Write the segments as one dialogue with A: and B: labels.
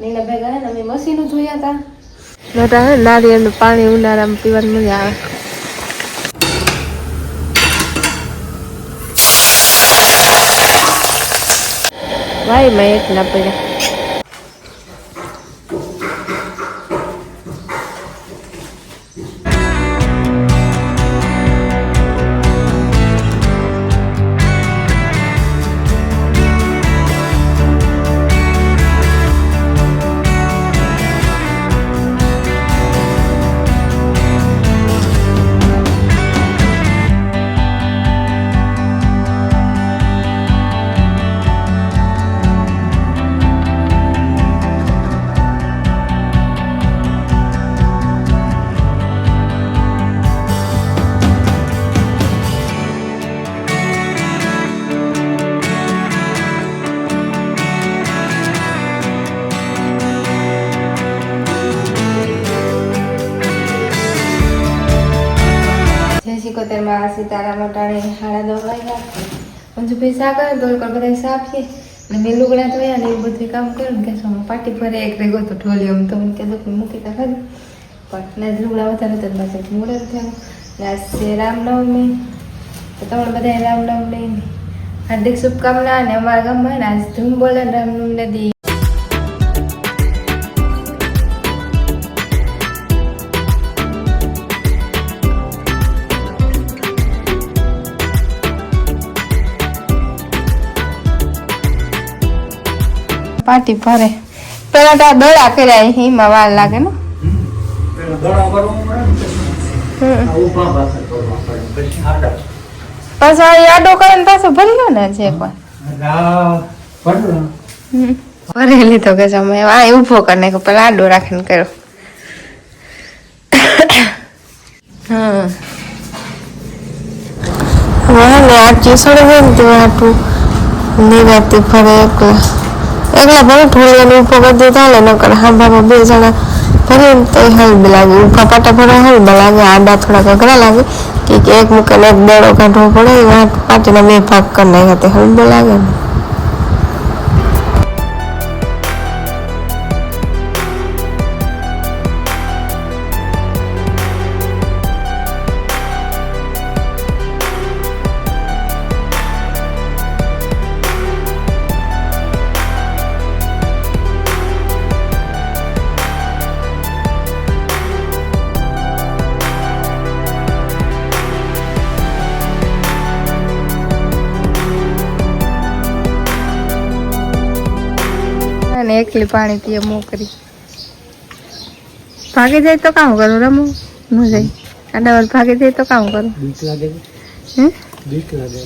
A: નીના ભેગા હે અમે મશીનો જોયા હતા નતા હે નારિયેળનું પાણી ઉનાળામાં પીવાની મજા આવે. ભાઈ મેં એક ના પડ્યા સિકોતેર સીતારામ અટાણે હાડા વાગ્યા મંજુભાઈ શા કરે દોડકર બધા સાફીએ અને મેં લુગડા ધોયા ને એ બધું કામ કર્યું. કે શું પાટી ફરે એક રેગો તો ઢોલ્યો. તો મને કીધું કે મૂકી તા ખરી. પણ ને લુગડા વધારે તો પાછળ મોડે થયું ને આજ રામનવમી. તો તમને બધા રામનવમી. હાર્દિક શુભકામના અને અમારા ગામમાં આજ ધૂમ બોલે રામનવમી દી પાટી ભરે. પેલા તો આ દડા કર્યા હિમાં વાર લાગે ને.
B: પછી આડો
A: કરે ને પાછો ભરી ગયો ને
B: જે પણ. ભરેલી
A: તો. ભરી લીધો કે સમય આ ઊભો કરી નાખ્યો પેલા આડો રાખીને કર્યો. હા હા ને આ ચીસડ હોય ને તે આટલું નિરાતી ફરે એકલા એકલા ભલે ઢોળીને ઉપર બધું ચાલે નકર હાંભામાં બે જણા ભરે ને તો હલબ લાગે. ઊભા પાટા ભરા હલબ લાગે, આડા થોડાક અઘરા લાગે. કે એક મૂકે એક દડો કાઢવો પડે એવા પાટીના બે ભાગ કરી નાખ્યા તે હલબ લાગે. ને એકલી પાણી પીએ મોકરી ભાગી જાય તો કામ કરું રમું? ન જાય. આડાવર ભાગી જાય તો કામ કરું.
B: બીક લાગે
A: હે?
B: બીક લાગે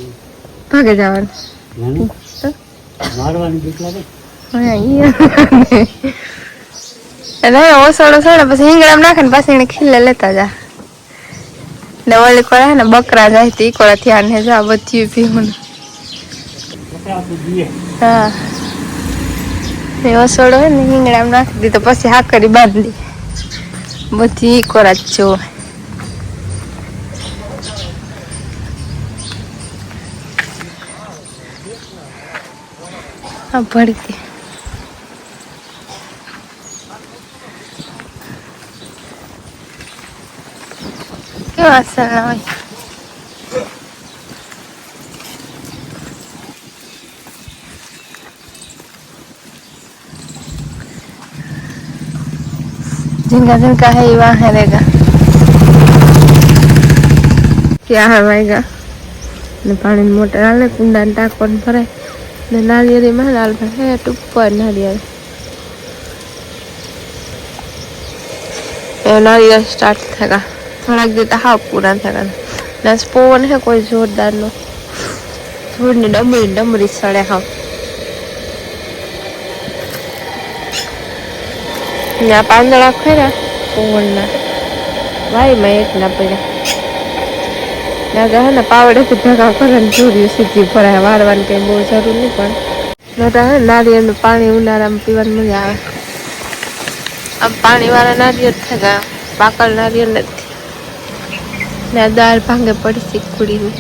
A: ભાગે જવાનું.
B: મારવાની બીક લાગે?
A: એટલે ઓસડો સડે પછી હિંગડામાં નાખે ને પાછી એને ખીલે લેતા જા. ને ઓલી કોળા ને બકરા જાય તો કોળા થયા ને જા બધું પીવું હા. એ ઓસડો હોય ને હિંગડા નાખી દીધો, પછી હાકરી બાંધી. બધી ઈ કોળા જ જોવે. હા ભડકી. કેવા અસર હોય. जिनका जिनका है ये वहाँ है रहेगा क्या है भाईगा ને પાણી મોટર હાલે કુંડા ને ટાંકો ને ભરાય ને નાળિયેરી માં લાલ હે ઉપર નાળિયેર એ નાળિયેર સ્ટાર્ટ થયેગા થોડાક દેતા હાવ પૂરા થયેગા ને પવન હે કોઈ જોરદાર નો થોડી ડમરી ડમરી સડે હાવ ત્યાં પાંદડા ખરા. પવનના વાયમાં એક ના પડ્યા. દાદા હે ને પાવડેથી ભેગા કરે ને જોર્યું સીધી ભરાય. વારવાની કઈ બહુ જરૂર નહીં પણ. દાદા હે નારિયેળનું પાણી ઉનાળામાં પીવાની મજા આવે. આમ પાણીવાળા નારિયેળ નારિયેળ ગયા પાકળ નારિયેળ નથી. ને આ દાળ ભાંગે પડી શીખુડીની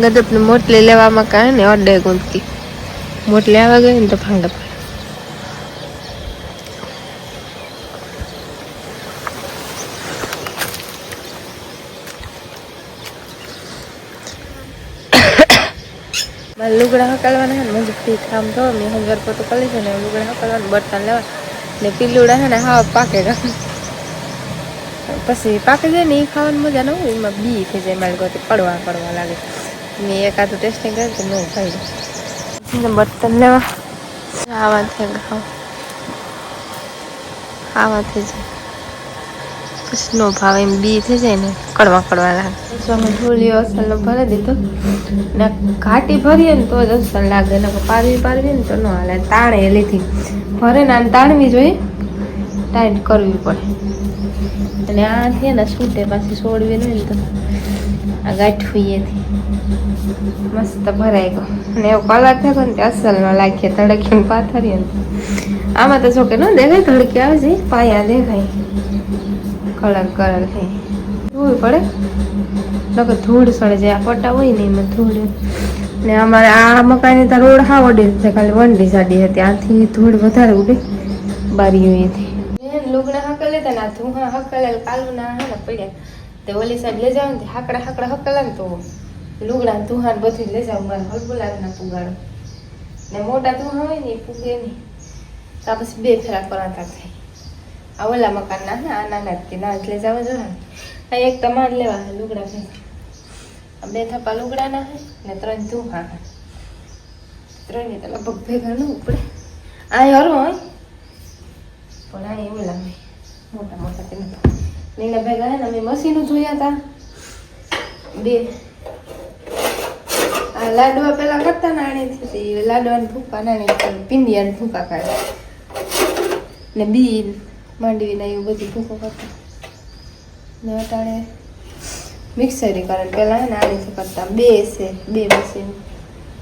A: ગદપની મોટલી લેવામાં કાંઈ ને અડે ગુંદકી. મોટલી આવે ગઈ ને તો ભાંગે પડે. મારે લુગડા હકાલવાના હે ને મજબૂતી કામ તો મેં હંગર પોતું કરી છે ને, લુગડા હકાલવાનું, બર્તન લેવા. ને પીલુડા હે ને હા પાકે પછી પાકી જાય ને એ ખાવાની મજા ન હોય, એમાં બી થઈ જાય, મારે ગોતી પડવા પડવા લાગે. મેં એકાદું ટેસ્ટિંગ કર્યું તો ન ને બર્તન લેવા. આવા થઈ ગયા આવા થઈ જાય. પછી નો ભાવે, એમ બી થઈ જાય ને. કડવા લાગે. જો અમે ઢોલીઓ અસલનો ભરી દીધો ને ઘાટી ભરીએ ને તો જ અસલ લાગે. ને પારવી પારવી ને તો ન હાલે. તાણે લીધી ભરે ને આને તાણવી જોઈએ. ટાઈટ કરવી પડે. અને આ છે ને છૂટે પાછી છોડવી નહીં તો આ ગાંઠવીએથી મસ્ત ભરાઈ ગયો. અને એવો કલર થયો ને તે અસલનો લાગીએ તડકીને પાથરીએ ને આમાં તો જો કે ન દેખાય ધડકી આવે છે. પાયા દેખાય. કલર કલર હે જોવું પડે? નકર ધૂળ સડે જાય આ પટ્ટા હોય ને એમાં ધૂળ. ને અમારે આ મકાની તો રોડ હા વડે છે. ખાલી વંડી સાડી હતી. આથી ધૂળ વધારે ઉડે બારીઓ એથી. લુગડા હકલે હતા ના ધુહા હકલે કાલુ ના હે ને પડ્યા. તે ઓલી સાઈડ લઈ જાવ ને હાકડા હાકડા હકલા ને તો લુગડા ધુહા ને બધું લઈ જાવ મારે હલબુલાદ ના પુગાડો. ને મોટા ધુહા હોય ને એ પૂગે નહીં. તો પછી બે ફેરા કરાતા થાય. આ ઓલા મકાન ના આના નાના જ તે, ના લઈ જવા જોઈએ આ એક તમારે લેવા લુગડા આ બે થપ્પા લુગડાના હે ને ત્રણ ધૂહા ત્રણે લગભગ ભેગા ન ઉપડે. આ હરો હોય પણ આ એવું લાગે મોટા મોટા કે નતા ભેગા હે ને, અમે મશીનો જોયા હતા બે. આ લાડવા પેલા કરતા નાણી લાડવા લાડવાને નાણી નાની પિંડિયાને ભૂકા કાઢે ને બીન માંડવીના એવું બધું ભૂકો કરતા. ને અટાણે મિક્સરી કરે હે ને આણીથી કરતા બે છે, બે મશીન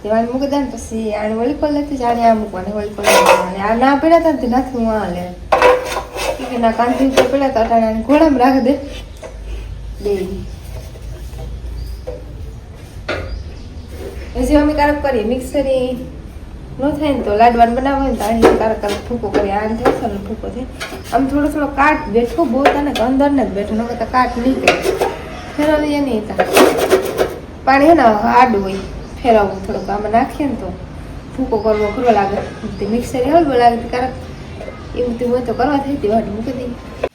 A: તેવાને મૂકી દે ને પછી આને વળી પર લેતી આને આ મૂકવાની વળી પર લેવાની આ ના પડ્યા હતા ને તે નાથી હું આ લે. ના કાંથી ઉપર પડ્યા હતા અટાણે ઘોડામાં રાખી દે. બે. હજી અમે કામ કરીએ મિક્સરી ન થાય ને તો લાડવાન બનાવો ને તો અહીં કારક ફૂકો કરી આને થાય ને ફૂકો થાય આમ થોડો થોડો કાટ બેઠો બહુ તને અંદર ને જ બેઠો, નકર તો કાટ નીકળે. ફેરવીએ નહીં તા. પાણી ને આડું હોય, ફેરવવું થોડુંક, આમાં નાખીએ ને તો ફૂકો કરવો કરવો લાગે. તે મિક્સર હળવો લાગે તો કારક એવું તેવું તો કરવા થઈ હતી વાટ મૂકી દઈએ.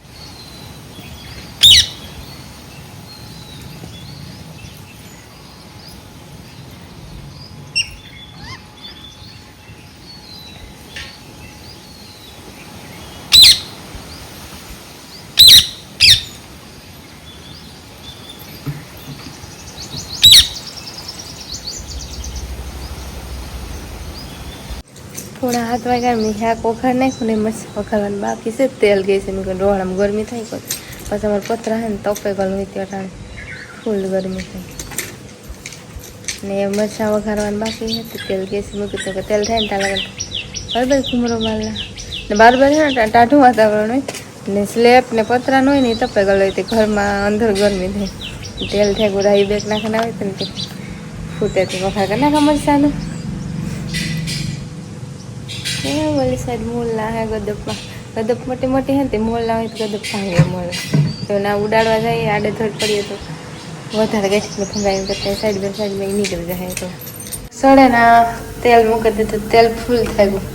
A: થોડા હાથ વાગ્યા મેં શાક વઘાર નાખ્યું ને મસ્ત વઘારવાનું બાકી છે. તેલ ગઈ છે. મેં કહ્યું રોહડામાં ગરમી થઈ ગઈ. પછી અમારે પતરા છે ને તપે ગયેલું હોય ત્યાં ફૂલ ગરમી થઈ ને મરચાં વઘારવાનું બાકી હતી તેલ ગેસ મેં તો કે તેલ થાય ને ત્યાં લાગે બરાબર ઘૂમરો માલના ને બારબર છે ને ટાઢું વાતાવરણ હોય. ને સ્લેબ ને પતરા ન હોય ને એ તપે ગયેલો હોય તે ઘરમાં અંદર ગરમી થાય. તેલ થાય ગોરાઈ બેગ નાખીને આવે તો. ફૂટે તો વઘાર કરી નાખા મરચાંનું. એ ઓલી સાઈડ મોલના હે ગદપમાં ગદપ મોટી મોટી હે તે તે મોલના હોય તો ગદપ ભાંગે મળે તો ના ઉડાડવા જાય, આડે ધડ પડીએ તો વધારે ગેસને ફંગાઈ કરતા સાઈડ બાય સાઈડમાં નીકળી જાય તો. સડે ના તેલ મૂકી દીધું, તેલ ફૂલ થઈ ગયું.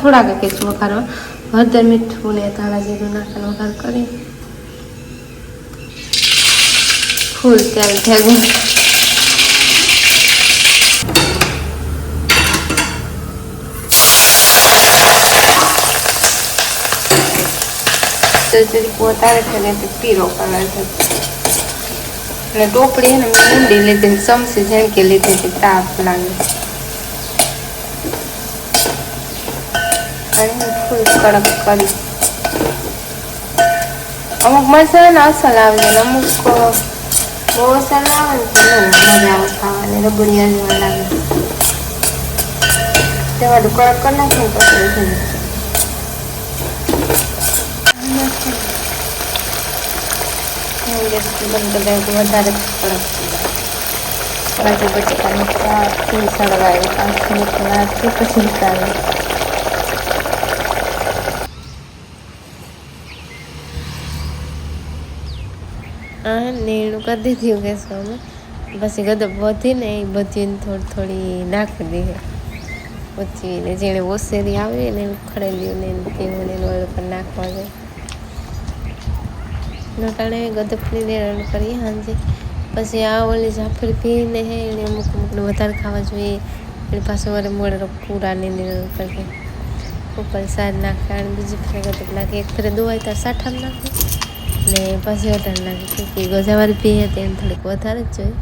A: થોડાક કેચ વઘારવા હળદર, મીઠું ને ધાણા જીરું નાખીને વઘાર કરી. ફૂલ તેલ થઈ ગયું જરી પોતારે છે ને પીળો કલર છે. અને ટોપડી એને મેં ઊંડી લીધી ચમચી જેમ કે લીધી હતી, તાપ લાગે. અને ફૂલ કડક કરી. અમુક મસાલા અસલ આવે ને અમુક બહુ અસલ આવે ને મજા આવે ખાવાની રબડિયા જેવા લાગે. તેમાં કડક કરી નાખે ને પછી જાય ગેસ બંધ કરી દઉં વધારે કડક બાજુ બટેકાનું શાક ફૂલ પાંચ પછી નીકાળ્યું હા નેણું દીધું એ બધી થોડી થોડી નાખી દઈએ પછી જેણે ઓસેરી આવી ને એને ખડેલ્યું ને એને તેવું ને એનું પર નાખવા જાય નટાણે ગદપની રણ કરીએ સાંજે પછી આ ઓલી જાફરી પીને હે, એને અમુક અમુકને વધારે ખાવા જોઈએ. એને પાછું વરે મોડે પૂરાની નિરણ કરીએ ઉપર સાર નાખે અને બીજી ફેર ગદપ નાખે. એક ફેરે દોવાય ત્યારે સાઠામાં નાખે. ને પછી વધારે નાખે. કે ગજાવાળી પીએ તો એને થોડીક વધારે જ જોઈએ